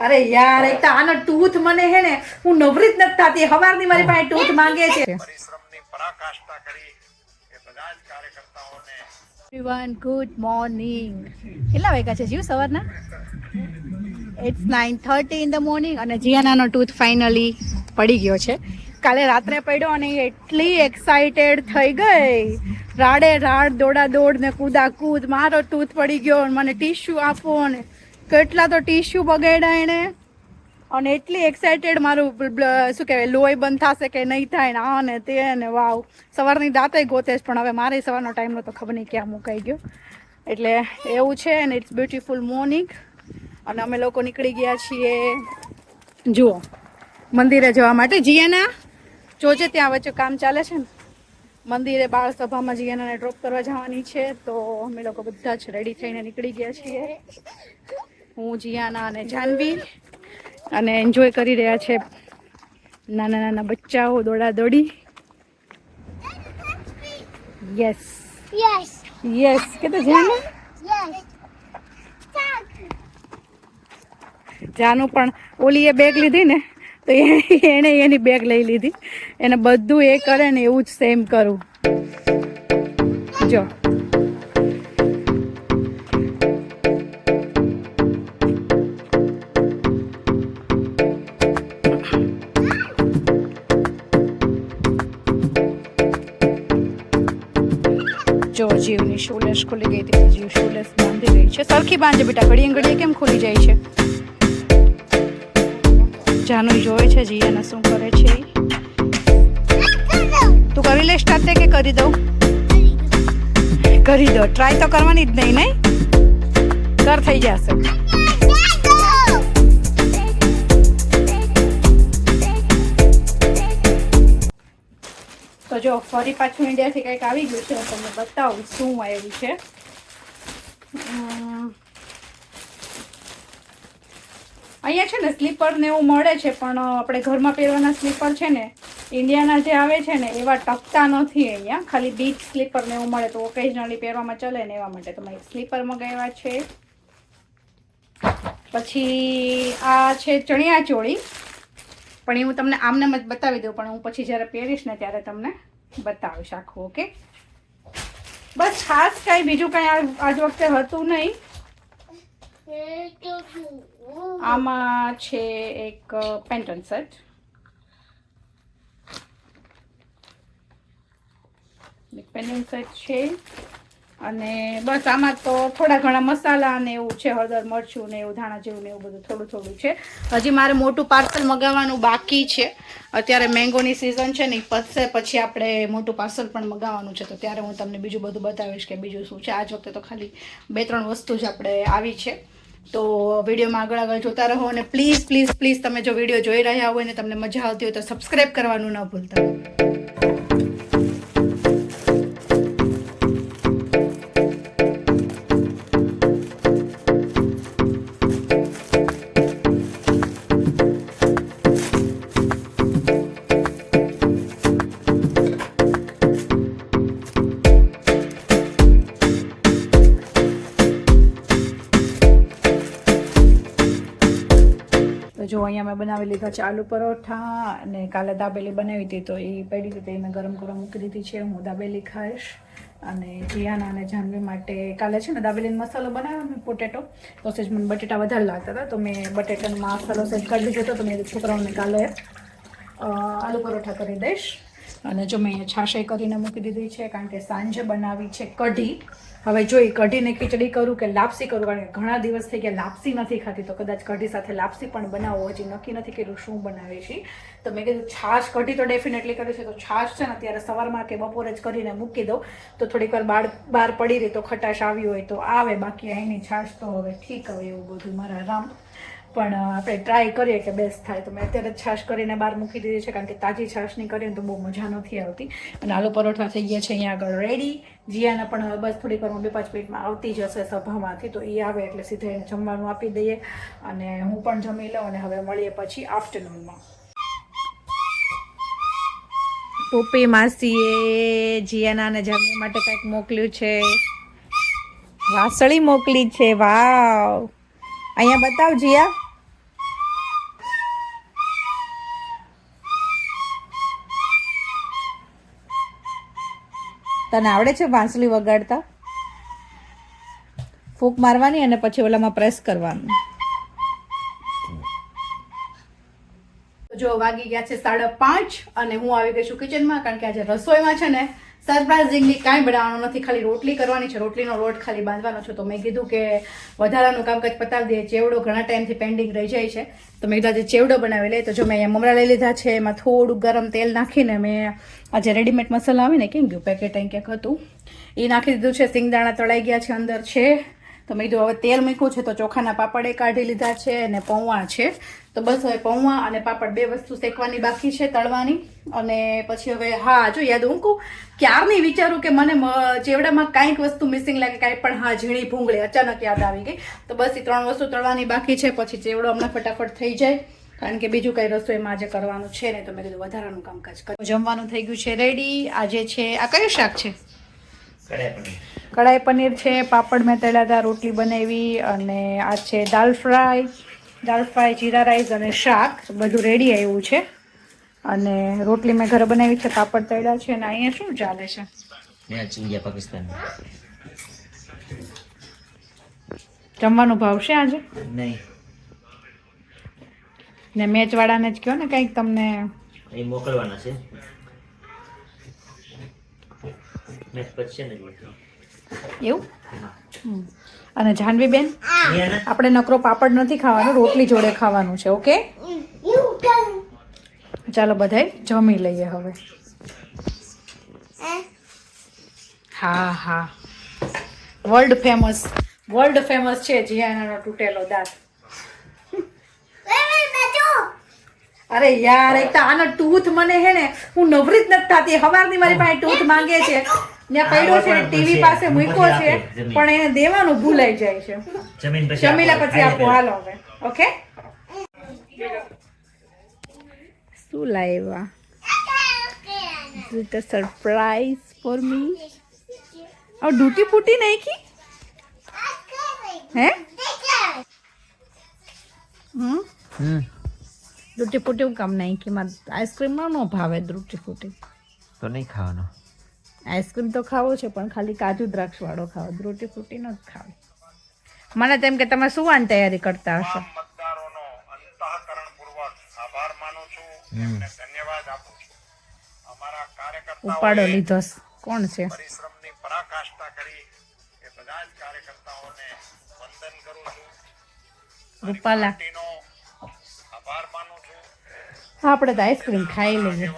અરે યાર એક તો આનો ટૂથ મને હે ને હું નવરી જ નથી થતી. હવારની મારી પાસે ટૂથ માંગે છે. પરિશ્રમની પરાકાષ્ઠા કરી એ બધા જ કાર્યકર્તાઓને એવરીવન ગુડ મોર્નિંગ કેટલા વાગ્યા છે જીવ સવારના? It's nine thirty in the morning અને જીયાનાનો ટૂથ ફાઇનલી પડી ગયો છે. કાલે રાત્રે પડ્યો અને એટલી એક્સાઇટેડ થઈ ગઈ. રાડે રાડ દોડા દોડ ને કૂદા કૂદ મારો ટૂથ પડી ગયો મને ટીશ્યુ આપો ને કેટલા તો ટીશ્યુ બગાડ્યા એણે. અને એટલી એક્સાઇટેડ મારું શું કહેવાય, લોહી બંધ થશે કે નહીં થાય ને આ ને તે ને વાવ. સવારની દાંતે ગોતે જ પણ હવે મારે સવારનો ટાઈમ તો ખબર નહીં ક્યાં મુકાઈ ગયો. એટલે એવું છે એન્ડ ઇટ્સ બ્યુટિફુલ મોર્નિંગ અને અમે લોકો નીકળી ગયા છીએ, જુઓ, મંદિરે જવા માટે. જીયાના જોજે ત્યાં વચ્ચે કામ ચાલે છે ને. મંદિરે બાળ સભામાં જીયાનાને ડ્રોપ કરવા જવાની છે, તો અમે લોકો બધા જ રેડી થઈને નીકળી ગયા છીએ. હું જિયાના અને જાનવી અને એન્જોય કરી રહ્યા છે નાના નાના બચ્ચાઓ દોડા દોડી યસ યસ યસ કે તો જાનુ જાનુ પણ ઓલી એ બેગ લીધી ને તો એણે એની બેગ લઈ લીધી. એને બધું એ કરે ને એવું જ સેમ કરું. જો. શૂલેસ ખુલી ગઈ હતી જીવ શૂલેસ બાંધી રહી છે. સરખી બાંધે બેટા ઘડીએ ઘડીએ કેમ ખુલી જાય છે? જાનુ જોવે છે, જીયાને શું કરે છે. તું કરી લઈશ સ્ટાર્ટ કે કરી દઉં? કરી દો. ટ્રાય તો કરવાની જ નહીં નહીં? કર થઈ જશે. જો ફરી પાછું ઇન્ડિયાથી કંઈક આવી ગયું છે, હું તમને બતાવું શું આવ્યું છે. અહીંયા છે ને સ્લીપર ને એવું મળે છે, પણ આપણે ઘરમાં પહેરવાના સ્લીપર છે ને ઇન્ડિયાના જે આવે છે ને, એવા ટકતા નથી અહીંયા. ખાલી બીચ સ્લીપર ને એવું મળે તો ઓકેઝનલી પહેરવામાં ચલે ને એવા માટે. તમે સ્લીપર મગાવ્યા છે. પછી આ છે ચણિયા ચોળી પણ એ હું તમને આમને જ બતાવી દઉં, પણ હું પછી જ્યારે પહેરીશ ને ત્યારે તમને બતાવીશ આખું ઓકે? બસ ખાસ કાંઈ બીજું કાંઈ આજ વખતે હતું નહીં. આમાં છે એક પેન્ટન સેટ. એક પેન્ટન સેટ છે. અને બસ આમાં તો થોડા ઘણા મસાલા ને એવું છે, હળદર, મરચું ને એવું, ધાણા જેવું ને એવું બધું થોડું થોડું છે. હજી મારે મોટું પાર્સલ મગાવવાનું બાકી છે. અત્યારે મેંગોની સિઝન છે ને એ પછી આપણે મોટું પાર્સલ પણ મગાવવાનું છે. તો ત્યારે હું તમને બીજું બધું બતાવીશ કે બીજું શું છે. આજ વખતે તો ખાલી બે ત્રણ વસ્તુ જ આપણે આવી છે. તો વિડીયોમાં આગળ આગળ જોતા રહો અને પ્લીઝ પ્લીઝ પ્લીઝ તમે જો વીડિયો જોઈ રહ્યા હોય ને તમને મજા આવતી હોય તો સબસ્ક્રાઈબ કરવાનું ન ભૂલતા. જો અહીંયા મેં બનાવી લીધા છે આલુ પરોઠા અને કાલે દાબેલી બનાવી હતી, તો એ પડી હતી મેં ગરમ કરવા મૂકી દીધી છે. હું દાબેલી ખાઈશ અને જીયાના અને જાનવી માટે કાલે છે ને દાબેલીનો મસાલો બનાવ્યો મેં પોટેટો. તો મને બટેટા વધારે લાગતા હતા, તો મેં બટેટાનો મસાલો સેજ કરી લીધો તો મેં છોકરાઓને કાલે આલુ પરોઠા કરી દઈશ. અને જો મેં અહીંયા છાશય કરીને મૂકી દીધી છે, કારણ કે સાંજે બનાવી છે કઢી. હવે જો એ કઢીને ખીચડી કરું કે લાપસી કરું, કારણ કે ઘણા દિવસ થઈ ગયા લાપસી નથી ખાતી તો કદાચ કઢી સાથે લાપસી પણ બનાવો, હજી નક્કી નથી કર્યું શું બનાવે છે. તો મેં કીધું છાશ, કઢી તો ડેફિનેટલી કરી છે, તો છાશ છે ને અત્યારે સવારમાં કે બપોરે જ કરીને મૂકી દઉં. તો થોડીક વાર બાર બહાર પડી રહી તો ખટાશ આવી હોય તો આવે, બાકી અહીંની છાશ તો હવે ઠીક હવે એવું બધું મારા રામ પણ આપણે ટ્રાય કરીએ કે બેસ્ટ થાય. તો મેં અત્યારે છાશ કરીને બહાર મૂકી દીધી છે, કારણ કે તાજી છાશની કરીએ તો બહુ મજા નથી આવતી. અને આલુ પરોઠા થઈ ગયા છે અહીંયા આગળ રેડી જીયાને પણ હવે બસ થોડીક વારમાં બે પાંચ મિનિટમાં આવતી જ હશે સભામાંથી. તો એ આવે એટલે સીધે એને જમવાનું આપી દઈએ. અને હું પણ જમી લઉં અને હવે મળીએ પછી આફ્ટરનૂનમાં પોપી માસીએ જીયાના અને જમવા માટે કંઈક મોકલ્યું છે. વાસળી મોકલી છે, વાવ. અહીંયા બતાવ જીયા. તને આવડે છે વાંસળી વગાડતા? ફૂંક મારવાની અને પછી ઓલામાં પ્રેસ કરવાનું. જો વાગી ગયા છે સાડા પાંચ અને હું આવી ગઈ છું કિચનમાં કારણ કે આજે રસોઈમાં છે ને સરપ્રાઇઝિંગલી કાંઈ બનાવવાનું નથી. ખાલી રોટલી કરવાની છે. રોટલીનો લોટ ખાલી બાંધવાનો છે. તો મેં કીધું કે વધારાનું કામકાજ પતાવી દઈએ. ચેવડો ઘણા ટાઈમથી પેન્ડિંગ રહી જાય છે. તો મેં કીધું આજે ચેવડો બનાવી લઈએ. તો જો મેં મમરા લઈ લીધા છે. એમાં થોડું ગરમ તેલ નાખીને મેં આજે રેડીમેડ મસાલા આવે ને કેમ ગયું પેકેટ અહીં ક્યાંક હતું. એ નાખી દીધું છે. સિંગદાણા તળાઈ ગયા છે અંદર છે. તો મેં કીધું હવે તેલ મૂક્યું છે. તો ચોખાના પાપડે કાઢી લીધા છે અને પૌવા છે. તો બસ હવે પૌવા અને પાપડ બે વસ્તુ શેકવાની બાકી છે તળવાની. અને પછી હવે હા જો યાદ હું કહું ક્યારની વિચારું કે મને ચેવડામાં કાંઈક વસ્તુ મિસિંગ લાગે કાંઈ પણ હા ઝીણી ભૂંગળી અચાનક યાદ આવી ગઈ. તો બસ એ ત્રણ વસ્તુ તળવાની બાકી છે પછી ચેવડો હમણાં ફટાફટ થઈ જાય. કારણ કે બીજું કઈ રસોઈમાં આજે કરવાનું છે ને તો મેં કીધું વધારાનું કામકાજ કરું. જમવાનું થઈ ગયું છે રેડી આજે છે આ કયું શાક છે? કડાઈ કઢાઈ પનીર છે પાપડ મેં તળ્યા હતા રોટલી બનાવી અને આ છે dal fry. Dal fry jeera rice અને શાક. બધું રેડી આવ્યું છે. અને રોટલી મેં ઘરે બનાવી છે પાપડ તળ્યા છે અને અહીંયા શું ચાલે છે? મેચ પાકિસ્તાન. જમવાનું ભાવશે આજે? નહીં. ને મેચવાળાને જ કહો ને કંઈક તમને. એ મોકલવાના છે. મેચ પછી એવું. અને જાનવી બેન આપણે નકરો પાપડ નથી ખાવાનો રોટલી જોડે ખાવાનું છે ઓકે ચાલો બધાય જમી લઈએ હવે? હા હા વર્લ્ડ ફેમસ વર્લ્ડ ફેમસ છે જીયાનાનો તૂટેલો દાંત? અરે યાર એક તો આનો ટૂથ મને હે ને હું નવરી જ નથી થતી હવારની મારી પાસે ટૂથ માંગે છે ત્યાં પડ્યો છે ટીવી પાસે મૂક્યો છે પણ એને દેવાનું ભૂલાઈ જાય છે. જમીન પછી જમીલા પછી આપો હાલો હવે ઓકે? શું લાવ્યા? વિથ સરપ્રાઈઝ ફોર મી આ ડૂટી ફૂટી નાખી? હે? હમ? હમ. ડૂટી ફૂટી હું કામ નાખી? મારે આઈસ્ક્રીમમાં ન ભાવે ડૂટી ફૂટી. તો નહીં ખાવાનો. આઈસ્ક્રીમ તો ખાવો છે પણ ખાલી કાજુ દ્રાક્ષ વાળો ખાવો. રોટી ફ્રૂટી ન ખાવો. મને તેમ કે તમે શું આની તૈયારી કરતા હશો. મતદારોનો અંતઃકરણપૂર્વક આભાર માનું છું એમને ધન્યવાદ આપું છું. અમારા ઉપાડો લીધો કોણ છે? પરિશ્રમની પરાકાષ્ઠા કરી. એ બધા જ કાર્યકર્તાઓને વંદન કરું છું. રૂપાલા. પાર્ટીનો આભાર માનું છું. હા આપણે તો આઈસ્ક્રીમ ખાઈ લઈએ.